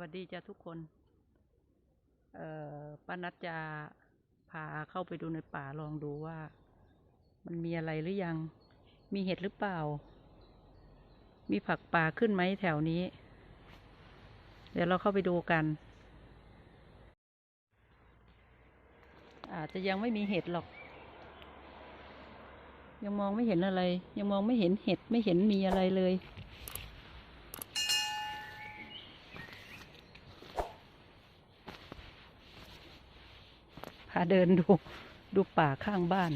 วัสดีจ้าทุกคน เอ่อป้านัดจะพาเข้าไปดูในป่าลองดูว่า มันมีอะไรหรือยัง มีเห็ดหรือเปล่า มีผักป่าขึ้นไหมแถวนี้ เดี๋ยวเราเข้าไปดูกัน อาจจะยังไม่มีเห็ดหรอก ยังมองไม่เห็นอะไร ยังมองไม่เห็นเห็ดไม่เห็นมีอะไรเลย เดินดูดูป่าข้างบ้าน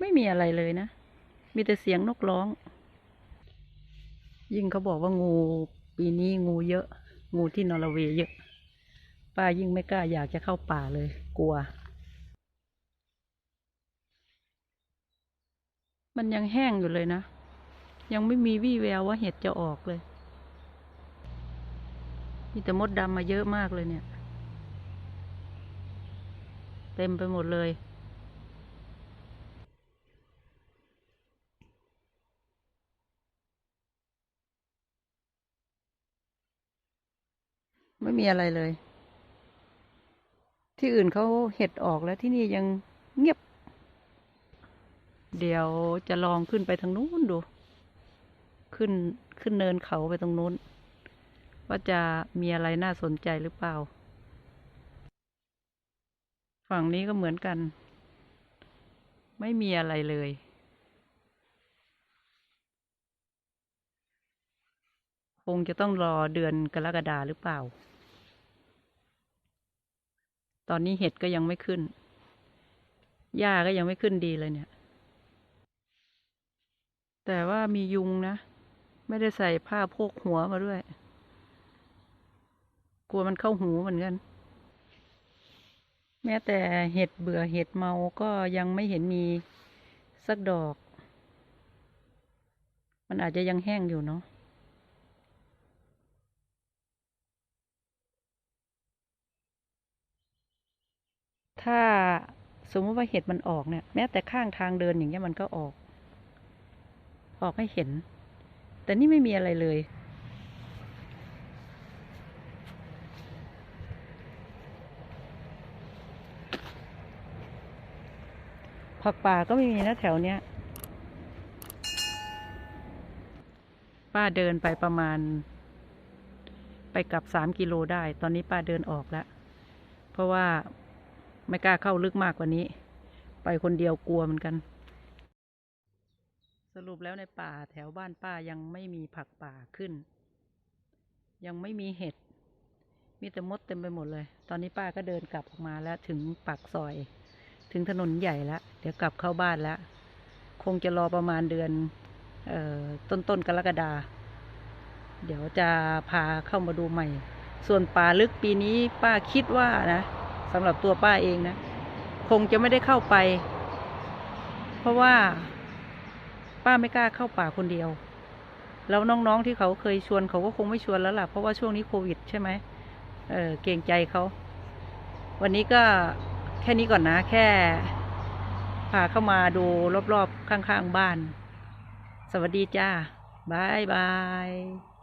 ไม่มีอะไรเลยนะ มีแต่เสียงนกร้อง ยิ่งเขาบอกว่างูปีนี้งูเยอะ งูที่นอร์เวย์เยอะ ป้ายิ่งไม่กล้าอยากจะเข้าป่าเลย กลัว มันยังแห้งอยู่เลยนะ ยังไม่มีวี่แววว่าเห็ดจะออกเลย มีแต่มดดำมาเยอะมากเลยเนี่ย เต็มไปหมดเลยไม่มีอะไรเลย ที่อื่นเขาเห็ดออกแล้วที่นี่ยังเงียบ เดี๋ยวจะลองขึ้นไปทางนู้นดู ขึ้นขึ้นเนินเขาไปตรงนู้น ว่าจะมีอะไรน่าสนใจหรือเปล่า ฝั่งนี้ก็เหมือนกัน ไม่มีอะไรเลยคงจะต้องรอเดือนกรกฎาหรือเปล่า ตอนนี้เห็ดก็ยังไม่ขึ้น หญ้าก็ยังไม่ขึ้นดีเลยเนี่ย แต่ว่ามียุงนะ ไม่ได้ใส่ผ้าโพกหัวมาด้วย กลัวมันเข้าหูเหมือนกัน แม้แต่เห็ดเบื่อเห็ดเมาก็ยังไม่เห็นมีสักดอก มันอาจจะยังแห้งอยู่เนาะถ้าสมมติว่าเห็ดมันออกเนี่ย แม้แต่ข้างทางเดินอย่างเงี้ยมันก็ออก ออกให้เห็น แต่นี่ไม่มีอะไรเลย ผักป่าก็ไม่มีนะแถวเนี้ย ป้าเดินไปประมาณ ไปกลับสามกิโลได้ ตอนนี้ป้าเดินออกแล้ว เพราะว่าไม่กล้าเข้าลึกมากกว่านี้ ไปคนเดียวกลัวเหมือนกัน รุปแล้วในป่าแถวบ้านป้ายังไม่มีผักป่าขึ้น ยังไม่มีเห็ด มีแต่มดเต็มไปหมดเลย ตอนนี้ป้าก็เดินกลับออกมาแล้วถึงปากซอย ถึงถนนใหญ่แล้วเดี๋ยวกลับเข้าบ้านแล้ว คงจะรอประมาณเดือนออต้นต้นกรกฎาเดี๋ยวจะพาเข้ามาดูใหม่ ส่วนป่าลึกปีนี้ป้าคิดว่านะสำหรับตัวป้าเองนะ คงจะไม่ได้เข้าไป เพราะว่า ป้าไม่กล้าเข้าป่าคนเดียว แล้วน้องๆที่เขาเคยชวนเขาก็คงไม่ชวนแล้วล่ะ เพราะว่าช่วงนี้โควิดใช่ไหมเออเกรงใจเขา วันนี้ก็แค่นี้ก่อนนะ แค่พาเข้ามาดูรอบๆข้างๆบ้าน สวัสดีจ้าบายบาย